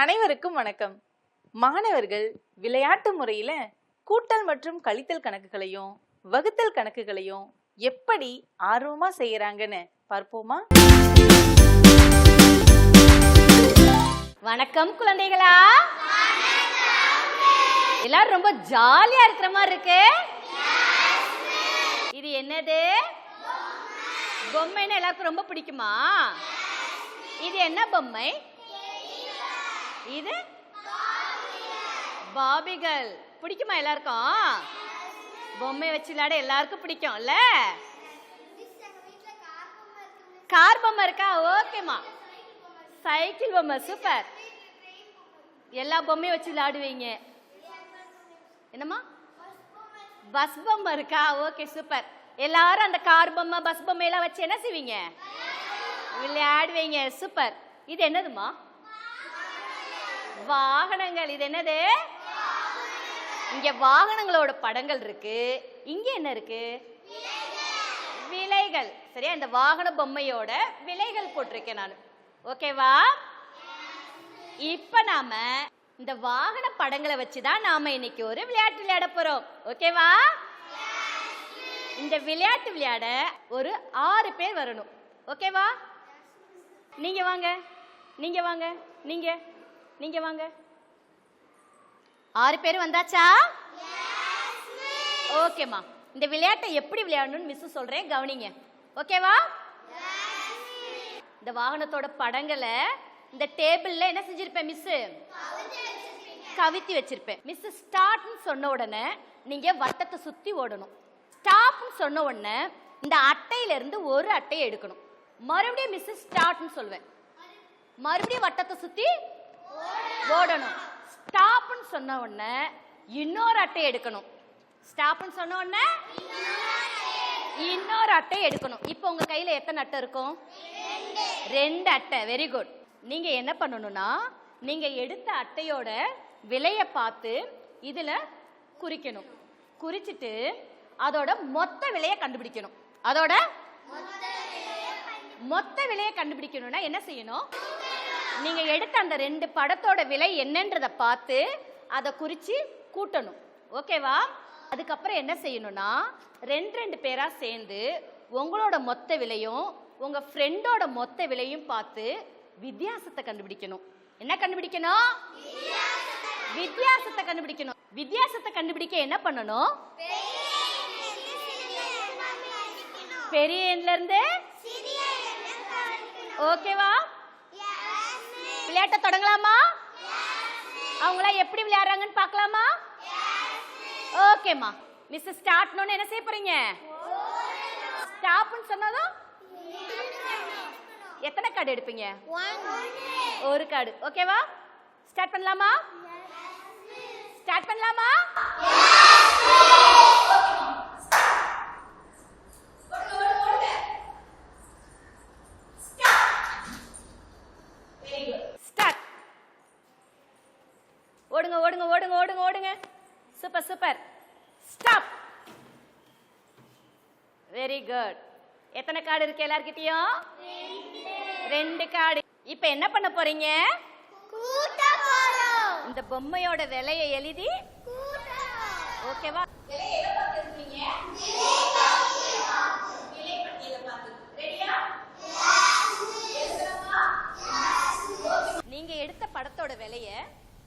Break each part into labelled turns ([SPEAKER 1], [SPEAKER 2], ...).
[SPEAKER 1] அனைவருக்கும் வணக்கம். மாணவர்கள் விளையாட்டு முறையில் கூட்டல் மற்றும் கழித்தல் கணக்குகளையும் வகுத்தல் கணக்குகளையும் எப்படி ஆர்வமா செய்யறாங்கன்னு பார்ப்போமா?
[SPEAKER 2] வணக்கம் குழந்தைகளா. எல்லாரும் ரொம்ப ஜாலியா இருக்கிற மாதிரி இருக்கு. இது என்னது? பொம்மைன்னா எல்லாருக்கும் ரொம்ப பிடிக்குமா? இது என்ன பொம்மை? இது? பாபிகள். பிடிக்குமா எல்லாருக்கும்? பொம்மை வச்சு விளையாட எல்லாருக்கும் பிடிக்கும்ல கார் பொம்மை இருக்கா? ஓகேம்மா. சைக்கிள் பொம்மை சூப்பர். எல்லா பொம்மையும் வச்சு விளையாடுவீங்க. என்னம்மா? பஸ் பொம்மை இருக்கா? Okay super. எல்லாரும் அந்த கார் பொம்மை பஸ் பொம்மை எல்லாம் வச்சு என்ன செய்வீங்க? விளையாடுவீங்க சூப்பர். இது என்னதுமா வாகனங்கள். இது என்னது? இங்க வாகனங்களோட படங்கள் இருக்கு. இங்க என்ன இருக்கு? விலைகள். சரியா? இந்த வாகன பொம்மையோட விலைகள் போட்டிருக்கேன் நான். ஓகேவா இப்ப நாம இந்த வாகன படங்களை வச்சு தான் நாம இன்னைக்கு ஒரு விளையாட்டு விளையாட போறோம். ஓகேவா இந்த விளையாட்டு விளையாட ஒரு ஆறு பேர் வரணும். ஓகேவா நீங்க வாங்க. நீங்க வாங்க. நீங்க. நீங்க வாங்க. ஆறு பேர் வந்தாச்சா? ஓகேம்மா. இந்த விளையாட்டை எப்படி விளையாடணும்னு மிஸ் சொல்றேன். கவனிங்க. ஓகேவா? இந்த வாகனத்தோட படங்களை இந்த டேபிள்ல என்ன செஞ்சிருப்பேன் மிஸ் கவித்தி வச்சிருப்பேன் மிஸ் ஸ்டார்ட்னு சொன்ன உடனே நீங்க வட்டத்தை சுத்தி ஓடணும். ஸ்டாப்னு சொன்ன உடனே இந்த அட்டையில இருந்து ஒரு அட்டையை எடுக்கணும். மறுபடியும் மிஸ் ஸ்டார்ட்னு சொல்வேன். மறுபடியும் வட்டத்தை சுத்தி ஓடணும். ஸ்டாப்னு சொன்ன உடனே இன்னொரு அட்டை எடுக்கணும். ஸ்டாப்னு சொன்ன உடனே இன்னொரு அட்டை எடுக்கணும். இப்போ உங்க கையில எத்தனை அட்டை இருக்கும்? ரெண்டு அட்டை. வெரி குட் நீங்க என்ன பண்ணணும்னா நீங்க எடுத்த அட்டையோட விலைய பார்த்து இதுல குறிக்கணும். குறிச்சிட்டு அதோட மொத்த விலையை கண்டுபிடிக்கணும். அதோட மொத்த விலையை கண்டுபிடிக்கணும்னா என்ன செய்யணும்? நீங்க எடுத்த அந்த ரெண்டு படத்தோட விலை என்னன்றதை பார்த்து அதை குறித்து கூட்டணும். ஓகேவா? அதுக்கப்புறம் என்ன செய்யணும்னா ரெண்டு ரெண்டு பேராக சேர்ந்து உங்களோட மொத்த விலையும் உங்கள் ஃப்ரெண்டோட மொத்த விலையும் பார்த்து வித்தியாசத்தை கண்டுபிடிக்கணும். என்ன கண்டுபிடிக்கணும்? வித்தியாசத்தை கண்டுபிடிக்கணும். வித்தியாசத்தை கண்டுபிடிக்க என்ன பண்ணணும்? பெரிய எண்ல இருந்து ஓகேவா? விளையாட்ட தொடங்கலாமா? அவங்களாம் எப்படி விளையாடுறாங்கன்னு பார்க்கலாமா? ஓகேம்மா மிஸ் ஸ்டார்ட்னு என்ன செய்ய போறீங்க? ஸ்டாப்னு சொன்னதும் எத்தனை கார்டு எடுப்பீங்க? ஒரு கார்டு ஓகேவா ஸ்டார்ட் பண்ணலாமா? ஸ்டார்ட் பண்ணலாமா? Super super stop very good எத்தனை கார்டு இருக்கு எல்லார்கிட்டயும்? ரெண்டு கார்டு. இப்போ என்ன பண்ண போறீங்க? இந்த பொம்மையோட விலையை எழுதி. ஓகேவா? நீங்க எடுத்த படத்தோட விலைய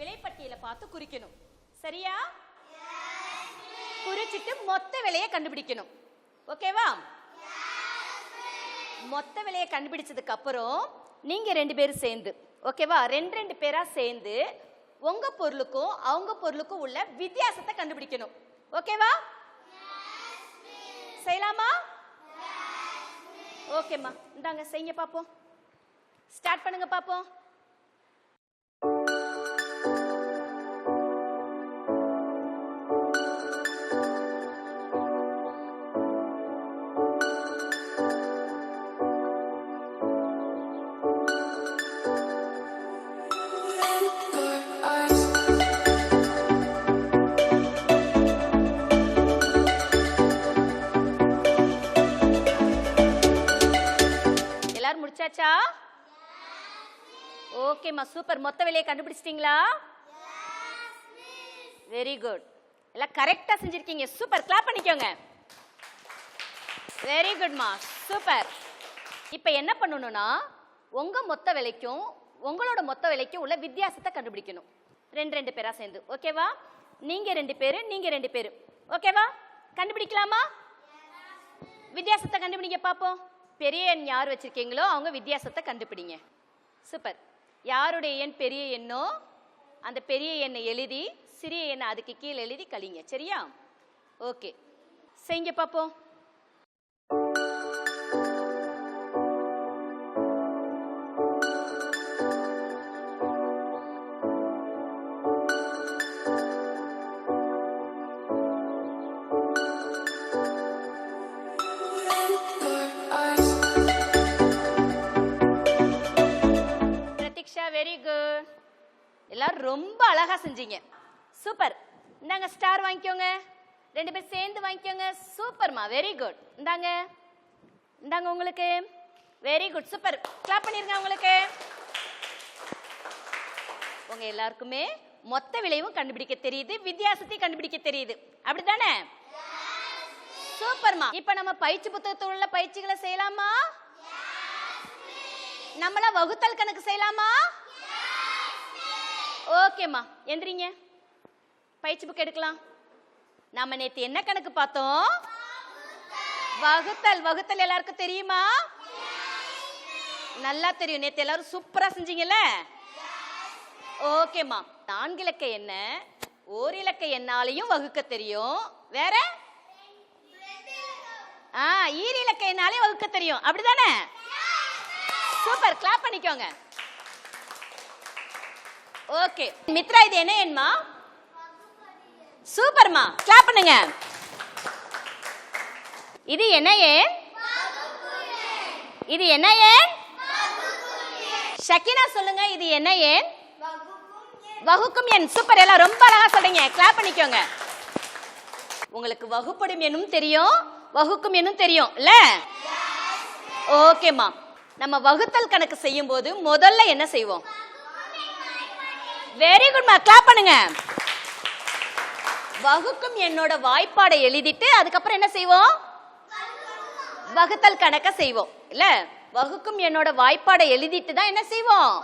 [SPEAKER 2] விலைப்பட்டியல பார்த்து குறிக்கணும். சரியா? குறிச்சிட்டு மொத்த விலையை கண்டுபிடிக்கணும். ஓகேவா? மொத்த விலையை கண்டுபிடிச்சதுக்கு அப்புறம் நீங்க ரெண்டு பேரும் சேர்ந்து ஓகேவா? ரெண்டு ரெண்டு பேரா சேர்ந்து உங்க பொருளுக்கும் அவங்க பொருளுக்கும் உள்ள வித்தியாசத்தை கண்டுபிடிக்கணும். ஓகேவா? செய்யலாமா? ஓகேம்மா. இந்தாங்க செய்யுங்க பார்ப்போம். ஸ்டார்ட் பண்ணுங்க பார்ப்போம். ஓகேம்மா சூப்பர். மொத்த விலையை கண்டுபிடிச்சிட்டீங்களா? வெரி குட் எல்லாம் கரெக்டாக செஞ்சிருக்கீங்க. சூப்பர். கிளாப் பண்ணிக்கோங்க. வெரி குட்மா சூப்பர். இப்போ என்ன பண்ணணும்னா உங்கள் மொத்த விலைக்கும் உங்களோட மொத்த விலைக்கும் உள்ள வித்தியாசத்தை கண்டுபிடிக்கணும். ரெண்டு ரெண்டு பேராக சேர்ந்து. ஓகேவா நீங்கள் ரெண்டு பேர் நீங்கள் ரெண்டு பேர். ஓகேவா கண்டுபிடிக்கலாமா? வித்தியாசத்தை கண்டுபிடிங்க பார்ப்போம் பெரிய எண் யார் வச்சுருக்கீங்களோ அவங்க வித்தியாசத்தை கண்டுபிடிங்க. சூப்பர். யாருடைய எண் பெரிய எண்ணோ அந்த பெரிய எண்ணை எழுதி சிறிய எண்ணை அதுக்கு கீழே எழுதி கழிங்க. சரியா? ஓகே. செய்ய பார்ப்போம் செஞ்சீங்க. சூப்பர். இந்தாங்க ஸ்டார் வாங்கிக்கோங்க. ரெண்டு பேர் சேர்ந்து வாங்கிக்கோங்க. சூப்பர்மா வெரி குட் இந்தாங்க. இந்தாங்க உங்களுக்கு. Very good super. கிளாப் பண்ணிருங்க உங்களுக்கு. உங்க எல்லாருக்குமே மொத்த விளைவும் கண்டுபிடிக்க தெரியுது வித்தியாசத்தையும் கண்டுபிடிக்க தெரியுது. அப்படித்தானே? சூப்பர்மா. இப்ப நம்ம பயிற்சி புத்தகத்தில் உள்ள பயிற்சிகளை செய்யலாமா? நம்மள வகுத்தல் கணக்கு செய்யலாமா? ஓகேம்மா எந்திரிங்க. பயிற்சி புக் எடுக்கலாம். நாம நேத்து என்ன கணக்கு பார்த்தோம்? வகுத்தல். வகுத்தல் எல்லாருக்கும் தெரியுமா? நல்லா தெரியும். நேத்து எல்லாரும் சூப்பரா செஞ்சீங்கல்ல? ஓகேம்மா நான்கிலக்க என்ன? ஓரிலக்க எண்ணாலையும் வகுக்க தெரியும். வேற? ஆ ஈரிலக்க எண்ணாலையும் வகுக்க தெரியும். அப்படிதானே? சூப்பர் கிளாப் பண்ணிக்கோங்க. ஓகே மித்ரா இது என்ன எண்மா சூப்பர்மா கிளாப் பண்ணுங்க. இது என்ன ஏன்? இது என்ன ஏன்? ஷக்கினா சொல்லுங்க இது என்ன ஏன்? வகுக்கும் எண். சூப்பர் எல்லாம் ரொம்ப அழகா சொல்றீங்க. கிளாப் பண்ணிக்கோங்க. உங்களுக்கு வகுப்படும் எண்ணும் தெரியும் வகுக்கும் எண்ணும் தெரியும் இல்ல? ஓகேம்மா நம்ம வகுத்தல் கணக்கு செய்யும் போது முதல்ல என்ன செய்வோம்? வெரி குட்மா கிளாப் பண்ணுங்க. வகுக்கும் என்னோட வாய்ப்பாடை எழுதிட்டு அதுக்கப்புறம் என்ன செய்வோம்? வகுத்தல் கணக்க செய்வோம். இல்ல? வகுக்கும் என்னோட வாய்ப்பாடை எழுதிட்டு தான் என்ன செய்வோம்?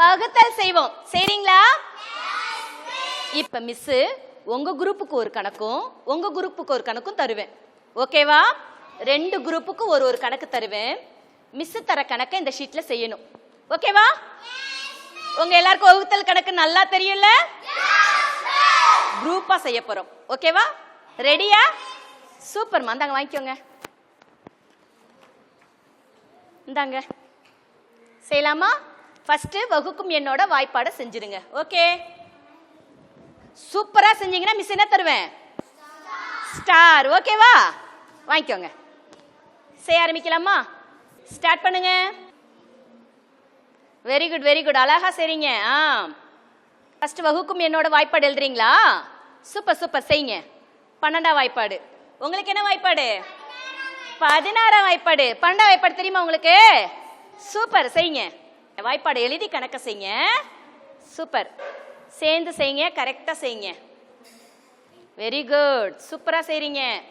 [SPEAKER 2] வகுத்தல் செய்வோம். சரிங்களா இப்ப மிஸ் உங்க குரூப்புக்கு ஒரு கணக்கும் உங்க குரூப்புக்கு ஒரு கணக்கும் தருவேன். ஓகேவா? ரெண்டு குரூப்புக்கு ஒரு ஒரு கணக்கு தருவேன். மிஸ் தர கணக்கை இந்த ஷீட்ல செய்யணும். ஓகேவா? உங்க எல்லாருக்கும் வகுத்தல் கணக்கு நல்லா தெரியும்ல? குரூப்பா செய்ய போறோம். ஓகேவா ரெடியா சூப்பர் மந்தாங்க வாங்கிக்கோங்க. இந்தாங்க. செய்யலாமா? ஃபர்ஸ்ட் வகுக்கும் என்னோட வாய்ப்பாடை செஞ்சிருங்க. ஓகே சூப்பரா செஞ்சீங்கன்னா மிஸ் என்ன தருவேன்? ஸ்டார் ஓகேவா வாங்கிக்கோங்க. செய்ய ஆரம்பிக்கலாமா? ஸ்டார்ட் பண்ணுங்க. வெரி குட் வெரி குட் அழகா சரிங்க ஆ. ஃபர்ஸ்ட் வகுக்கும் என்னோட வாய்ப்பாடு எழுதுறீங்களா? Super super. செய்யுங்க. பன்னெண்டாம் வாய்ப்பாடு. உங்களுக்கு என்ன வாய்ப்பாடு? பதினாறாம் வாய்ப்பாடு. பன்னெண்டாம் வாய்ப்பாடு தெரியுமா உங்களுக்கு? சூப்பர். செய்யுங்க. வாய்ப்பாடு எழுதி கணக்க செய்யுங்க. சூப்பர். சேர்ந்து செய்யுங்க கரெக்டாக செய்யுங்க. வெரி குட் சூப்பராக செய்கிறீங்க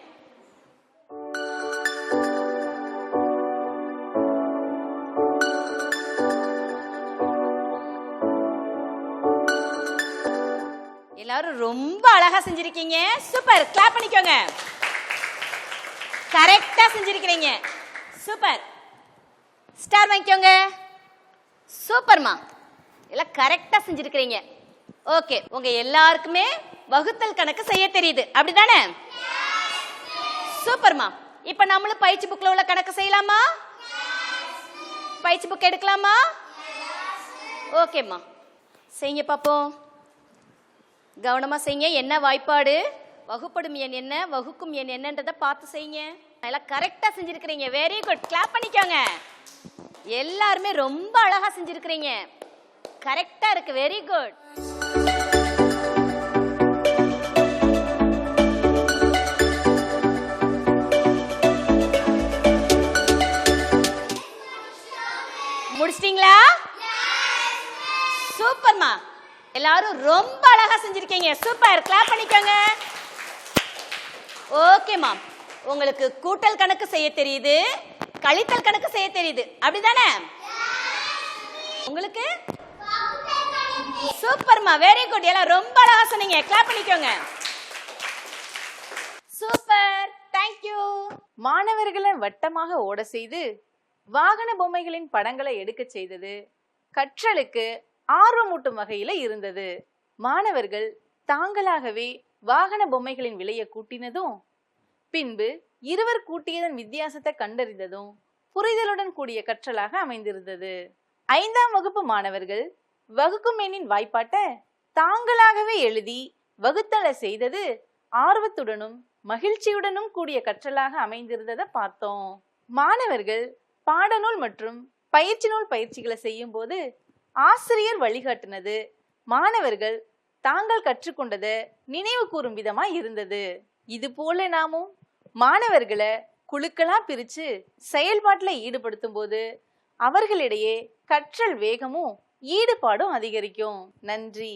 [SPEAKER 2] எல்லாரும் ரொம்ப அழகா செஞ்சிருக்கீங்க. சூப்பர். கிளாப் பண்ணிக்கோங்க. கரெக்டா செஞ்சிருக்கிறீங்க. சூப்பர். ஸ்டார் வாங்கிக்கோங்க. சூப்பர்மா. எல்லாம் கரெக்டா செஞ்சிருக்கிறீங்க. ஓகே உங்க எல்லாருக்குமே வகுத்தல் கணக்கு செய்ய தெரியுது. அப்படிதானே சூப்பர்மா. இப்ப நம்மளும் பயிற்சி புக்ல உள்ள கணக்கு செய்யலாமா? பயிற்சி புக் எடுக்கலாமா? ஓகேம்மா செய்யுங்க பார்ப்போம் கவனமா செய்யுங்க. என்ன வாய்ப்பாடு? வகுப்படும் எண் என்ன? வகுக்கும் எண் என்னன்றதை பார்த்து செய்யுங்க. எல்லாம் கரெக்டா செஞ்சிருக்கிறீங்க. வெரி குட் கிளாப் பண்ணிக்கோங்க. எல்லாருமே ரொம்ப அழகா செஞ்சிருக்கிறீங்க. கரெக்டா இருக்கு. வெரி குட் முடிச்சிட்டீங்களா? சூப்பர்மா எல்லாரும் ரொம்ப அழகா செஞ்சிருக்கீங்க. சூப்பர். கிளாப் பண்ணிக்கோங்க. ஓகேம்மா உங்களுக்கு கூட்டல் கணக்கு செய்ய தெரியுது. கழித்தல் கணக்கு செய்ய தெரியுது. அப்படிதானே? உங்களுக்கு? சூப்பர்மா வெரி குட் எல்லாம் ரொம்ப அழகா சொன்னீங்க. கிளாப் பண்ணிக்கோங்க. சூப்பர் தேங்க்யூ
[SPEAKER 1] மாணவர்களை வட்டமாக ஓட செய்து வாகன பொம்மைகளின் படங்களை எடுக்க செய்தது கற்றலுக்கு ஆர்வமூட்டும் வகையில இருந்தது. மாணவர்கள் தாங்களாகவே வாகன பொம்மைகளின் விலையை கூட்டினதும் பின்பு இருவர் கூட்டியதன் வித்தியாசத்தை கண்டறிந்ததும் புரிதலுடன் கூடிய கற்றலாக அமைந்திருந்தது. ஐந்தாம் வகுப்பு மாணவர்கள் வகுக்குமேனின் வாய்ப்பாட்டை தாங்களாகவே எழுதி வகுத்தள செய்தது ஆர்வத்துடனும் மகிழ்ச்சியுடனும் கூடிய கற்றலாக அமைந்திருந்ததை பார்த்தோம். மாணவர்கள் பாடநூல் மற்றும் பயிற்சி நூல் பயிற்சிகளை செய்யும் போது ஆசிரியர் வழிகாட்டினது. மாணவர்கள் தாங்கள் கற்றுக்கொண்டதை நினைவு கூறும் விதமா இருந்தது. இது போல நாமும் மாணவர்களை குழுக்களா பிரிச்சு செயல்பாட்டில் ஈடுபடுத்தும் போது அவர்களிடையே கற்றல் வேகமும் ஈடுபாடும் அதிகரிக்கும். நன்றி.